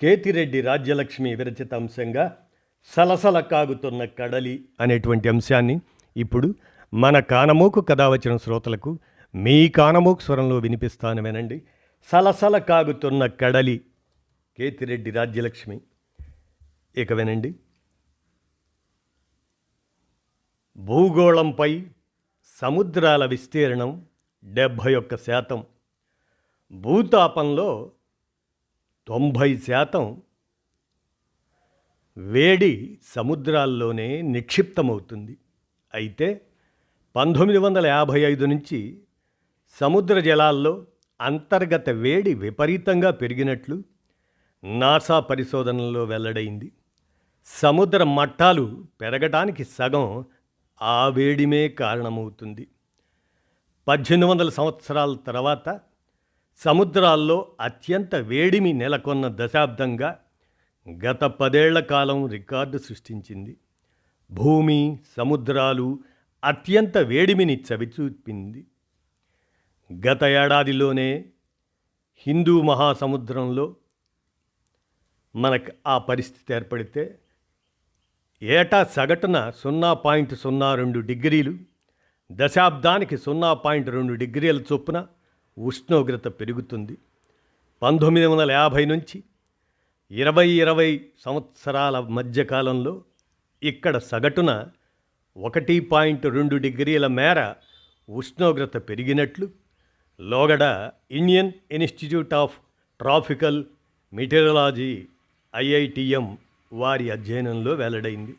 కేతిరెడ్డి రాజ్యలక్ష్మి విరచిత అంశంగా సలసల కాగుతున్న కడలి అనేటువంటి అంశాన్ని ఇప్పుడు మన కానమోకు కథ వచ్చిన శ్రోతలకు మీ కానమోకు స్వరంలో వినిపిస్తాను వినండి సలసల కాగుతున్న కడలి కేతిరెడ్డి రాజ్యలక్ష్మి. ఇక వినండి. భూగోళంపై సముద్రాల విస్తీర్ణం డెబ్భై ఒక్క శాతం. భూతాపంలో తొంభై శాతం వేడి సముద్రాల్లోనే నిక్షిప్తమవుతుంది. అయితే పంతొమ్మిది వందల యాభై ఐదు నుంచి సముద్ర జలాల్లో అంతర్గత వేడి విపరీతంగా పెరిగినట్లు నాసా పరిశోధనలో వెల్లడైంది. సముద్ర మట్టాలు పెరగటానికి సగం ఆ వేడిమే కారణమవుతుంది. పద్దెనిమిది వందల సంవత్సరాల తర్వాత సముద్రాల్లో అత్యంత వేడిమి నెలకొన్న దశాబ్దంగా గత పదేళ్ళ కాలం రికార్డు సృష్టించింది. భూమి సముద్రాలు అత్యంత వేడిమిని చవిచూపింది. గత ఏడాదిలోనే హిందూ మహాసముద్రంలో మనకు ఆ పరిస్థితి ఏర్పడితే ఏటా సగటున సున్నా పాయింట్ సున్నా రెండు డిగ్రీలు దశాబ్దానికి సున్నా పాయింట్ రెండు డిగ్రీల చొప్పున ఉష్ణోగ్రత పెరుగుతుంది. పంతొమ్మిది వందల యాభై నుంచి ఇరవై ఇరవై సంవత్సరాల మధ్యకాలంలో ఇక్కడ సగటున ఒకటి పాయింట్ రెండు డిగ్రీల మేర ఉష్ణోగ్రత పెరిగినట్లు లోగడ Indian Institute of tropical meteorology IITM వారి అధ్యయనంలో వెల్లడైంది.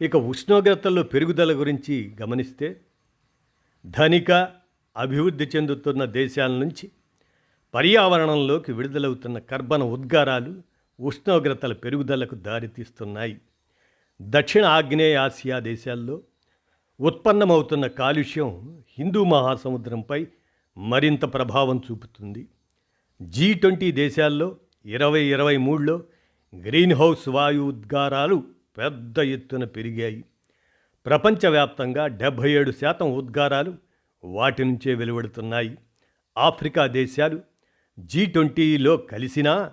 ఇక ఉష్ణోగ్రతల్లో పెరుగుదల గురించి గమనిస్తే ధనిక అభివృద్ధి చెందుతున్న దేశాల నుంచి పర్యావరణంలోకి విడుదలవుతున్న కర్బన ఉద్గారాలు ఉష్ణోగ్రతల పెరుగుదలకు దారితీస్తున్నాయి. దక్షిణ ఆగ్నేయ ఆసియా దేశాల్లో ఉత్పన్నమవుతున్న కాలుష్యం హిందూ మహాసముద్రంపై మరింత ప్రభావం చూపుతుంది. జీ ట్వంటీ దేశాల్లో ఇరవై ఇరవై మూడులో గ్రీన్ హౌస్ వాయు ఉద్గారాలు పెద్ద ఎత్తున పెరిగాయి. ప్రపంచవ్యాప్తంగా డెబ్భై ఏడు శాతం ఉద్గారాలు వాటి నుంచే వెలువడుతున్నాయి. ఆఫ్రికా దేశాలు జీ ట్వంటీలో కలిసినా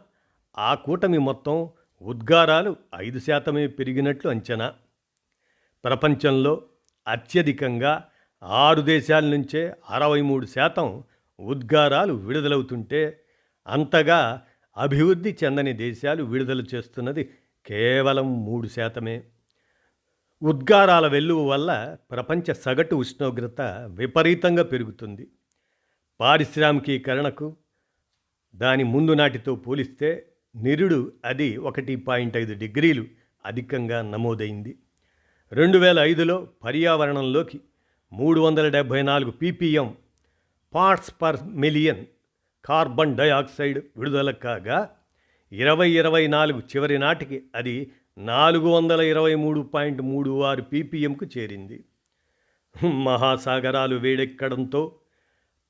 ఆ కూటమి మొత్తం ఉద్గారాలు ఐదు శాతమే పెరిగినట్లు అంచనా. ప్రపంచంలో అత్యధికంగా ఆరు దేశాల నుంచే అరవై మూడు శాతం ఉద్గారాలు విడుదలవుతుంటే అంతగా అభివృద్ధి చెందని దేశాలు విడుదల చేస్తున్నది కేవలం మూడు శాతమే. ఉద్గారాల వెల్లువ వల్ల ప్రపంచ సగటు ఉష్ణోగ్రత విపరీతంగా పెరుగుతుంది. పారిశ్రామికీకరణకు దాని ముందు నాటితో పోలిస్తే నిరుడు అది ఒకటి పాయింట్ ఐదు డిగ్రీలు అధికంగా నమోదైంది. రెండు వేల ఐదులో పర్యావరణంలోకి మూడు వందల డెబ్భై నాలుగు PPM parts per million carbon dioxide విడుదల కాగా ఇరవై ఇరవై నాలుగు చివరి నాటికి అది నాలుగు వందల ఇరవై మూడు పాయింట్ మూడు ఆరు పీపీఎంకు చేరింది. మహాసాగరాలు వేడెక్కడంతో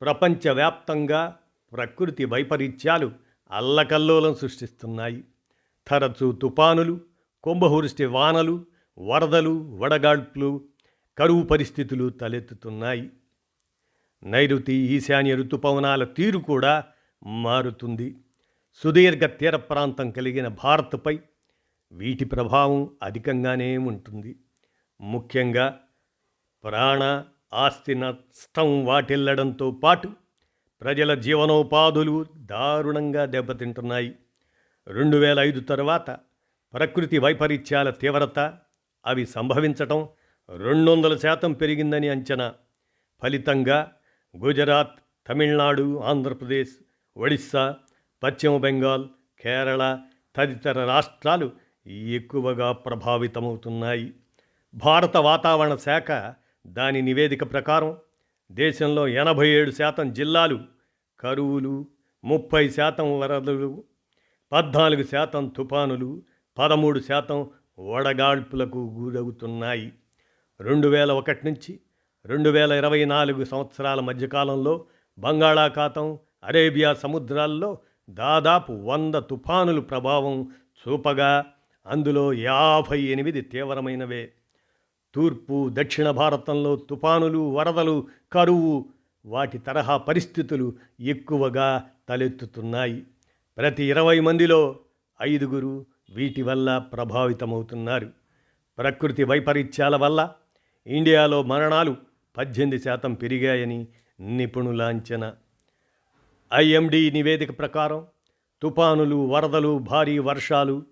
ప్రపంచవ్యాప్తంగా ప్రకృతి వైపరీత్యాలు అల్లకల్లోలం సృష్టిస్తున్నాయి. తరచూ తుపానులు కుంభహురిష్టి వానలు వరదలు వడగాడ్పులు కరువు పరిస్థితులు తలెత్తుతున్నాయి. నైరుతి ఈశాన్య ఋతుపవనాల తీరు కూడా మారుతుంది. సుదీర్ఘ తీర ప్రాంతం కలిగిన భారత్పై వీటి ప్రభావం అధికంగానే ఉంటుంది. ముఖ్యంగా ప్రాణ ఆస్తి నష్టం వాటిల్లడంతో పాటు ప్రజల జీవనోపాధులు దారుణంగా దెబ్బతింటున్నాయి. రెండు వేల ఐదు తర్వాత ప్రకృతి వైపరీత్యాల తీవ్రత అవి సంభవించటం రెండు వందల శాతం పెరిగిందని అంచనా. ఫలితంగా గుజరాత్ తమిళనాడు ఆంధ్రప్రదేశ్ ఒడిస్సా పశ్చిమ బెంగాల్ కేరళ తదితర రాష్ట్రాలు ఎక్కువగా ప్రభావితమవుతున్నాయి. భారత వాతావరణ శాఖ దాని నివేదిక ప్రకారం దేశంలో ఎనభై ఏడు శాతం జిల్లాలు కరువులు ముప్పై శాతం వరదలు పద్నాలుగు శాతం తుఫానులు పదమూడు శాతం వడగాడ్పులకు గురవుతున్నాయి. రెండు వేల ఒకటి నుంచి రెండు వేల ఇరవై నాలుగు సంవత్సరాల మధ్యకాలంలో బంగాళాఖాతం అరేబియా సముద్రాల్లో దాదాపు వంద తుఫానులు ప్రభావం చూపగా అందులో యాభై ఎనిమిది తీవ్రమైనవే. తూర్పు దక్షిణ భారతంలో తుఫానులు వరదలు కరువు వాటి తరహా పరిస్థితులు ఎక్కువగా తలెత్తుతున్నాయి. ప్రతి ఇరవై మందిలో ఐదుగురు వీటి వల్ల ప్రభావితమవుతున్నారు. ప్రకృతి వైపరీత్యాల వల్ల ఇండియాలో మరణాలు పద్దెనిమిది శాతం పెరిగాయని నిపుణుల అంచనా. ఐఎండి నివేదిక ప్రకారం తుపానులు వరదలు భారీ వర్షాలు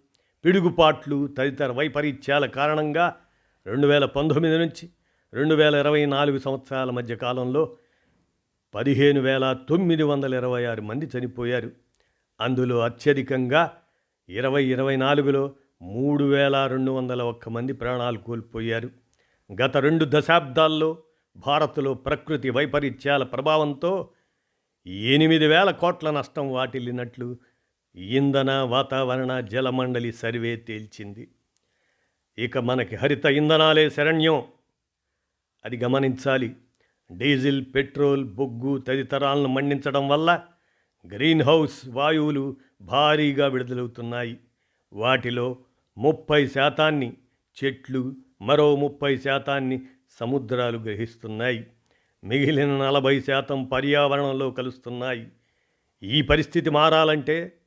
పిడుగుపాట్లు తదితర వైపరీత్యాల కారణంగా రెండు వేల పంతొమ్మిది నుంచి రెండు వేల ఇరవై నాలుగు సంవత్సరాల మధ్య కాలంలో పదిహేను వేల తొమ్మిది వందల ఇరవై ఆరు మంది చనిపోయారు. అందులో అత్యధికంగా ఇరవై ఇరవై నాలుగులో మూడు వేల రెండు వందల ఒక్క మంది ప్రాణాలు కోల్పోయారు. గత రెండు దశాబ్దాల్లో భారత్లో ప్రకృతి వైపరీత్యాల ప్రభావంతో ఎనిమిది వేల కోట్ల నష్టం వాటిల్లినట్లు ఇంధన వాతావరణ జలమండలి సర్వే తేల్చింది. ఇక మనకి హరిత ఇంధనాలే శరణ్యం. అది గమనించాలి. డీజిల్ పెట్రోల్ బొగ్గు తదితరాలను మండించడం వల్ల గ్రీన్ హౌస్ వాయువులు భారీగా విడుదలవుతున్నాయి. వాటిలో ముప్పై శాతాన్ని చెట్లు మరో ముప్పై శాతాన్ని సముద్రాలు గ్రహిస్తున్నాయి. మిగిలిన నలభై శాతం పర్యావరణంలో కలుస్తున్నాయి. ఈ పరిస్థితి మారాలంటే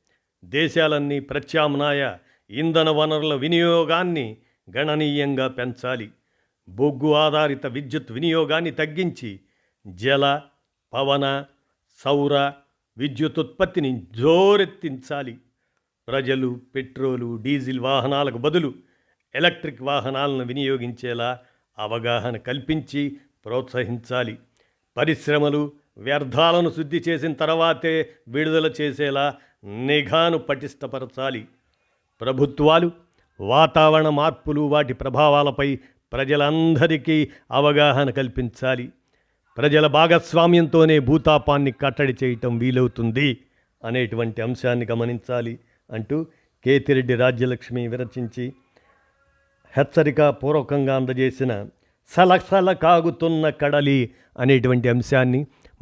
దేశాలన్నీ ప్రత్యామ్నాయ ఇంధన వనరుల వినియోగాన్ని గణనీయంగా పెంచాలి. బొగ్గు ఆధారిత విద్యుత్ వినియోగాన్ని తగ్గించి జల పవన సౌర విద్యుత్ ఉత్పత్తిని జోరెత్తించాలి. ప్రజలు పెట్రోలు డీజిల్ వాహనాలకు బదులు ఎలక్ట్రిక్ వాహనాలను వినియోగించేలా అవగాహన కల్పించి ప్రోత్సహించాలి. పరిశ్రమలు వ్యర్థాలను శుద్ధి చేసిన తర్వాతే విడుదల చేసేలా నిఘాను పటిష్టపరచాలి. ప్రభుత్వాలు వాతావరణ మార్పులు వాటి ప్రభావాలపై ప్రజలందరికీ అవగాహన కల్పించాలి. ప్రజల భాగస్వామ్యంతోనే భూతాపాన్ని కట్టడి చేయటం వీలవుతుంది అనేటువంటి అంశాన్ని గమనించాలి అంటూ కేతిరెడ్డి రాజ్యలక్ష్మి విరచించి హెచ్చరిక పూర్వకంగా అందజేసిన సలసల కాగుతున్న కడలి అనేటువంటి అంశాన్ని